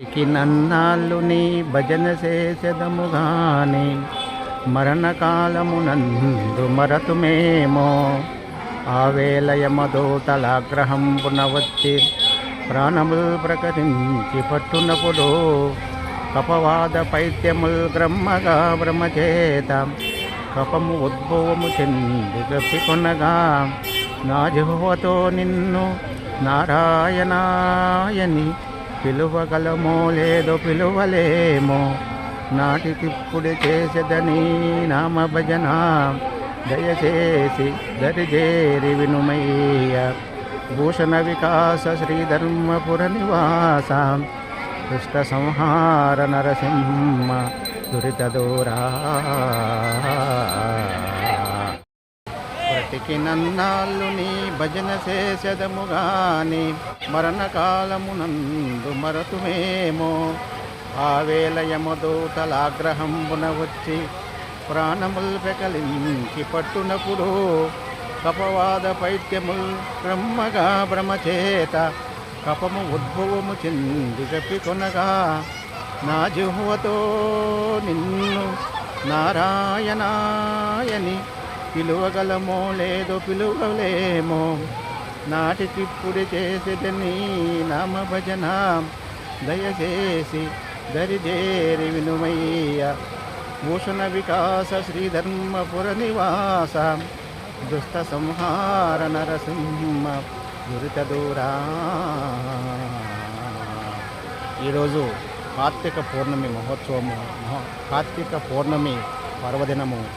ఇకి నన్నాళ్ళు నీ భజన చేసెదముగాని మరణకాలమునందు మరతుమేమో. ఆవేలయమదోతలాగ్రహం పునవచ్చి ప్రాణములు ప్రకటించి పట్టునప్పుడు కపవాద పైత్యముల్ బ్రహ్మగా బ్రహ్మచేత కపము ఉద్భవము చెంది గప్పికొనగా నా జిహ్వతో నిన్ను నారాయణాయని పిలువగలమో లేదో పిలువలేమో. నాటికిప్పుడు చేసేదని నామ భజన. దయచేసి దరిజేరి వినుమయ్య. భూషణ వికాస శ్రీ ధర్మపుర నివాస. దుష్ట సంహార నరసింహ దురిత దూరా. బ్రతికి నన్నాళ్ళు నీ భజన చేసెదముగాని మరణకాలమునందు మరతుమేమో ఆవేలయమదూతలాగ్రహంబున వచ్చి ప్రాణముల్ పెకలించి పట్టునప్పుడు కపవాద పైత్యముల్ బ్రహ్మగా బ్రహ్మచేత కపము ఉద్భవము చెంది గప్పికొనగా నా జిహ్వతో నిన్ను నారాయణాయని పిలువగలమో లేదో పిలువలేమో. నాటికిప్పుడు నీ నామ భజన దయచేసి దరిదేరి వినుమయ్య. భూషణ వికాస శ్రీధర్మపుర నివాస. దుష్ట సంహార నరసింహ దురిత దూరా. ఈరోజు కార్తీక పౌర్ణమి మహోత్సవము. కార్తీక పౌర్ణమి పర్వదినము.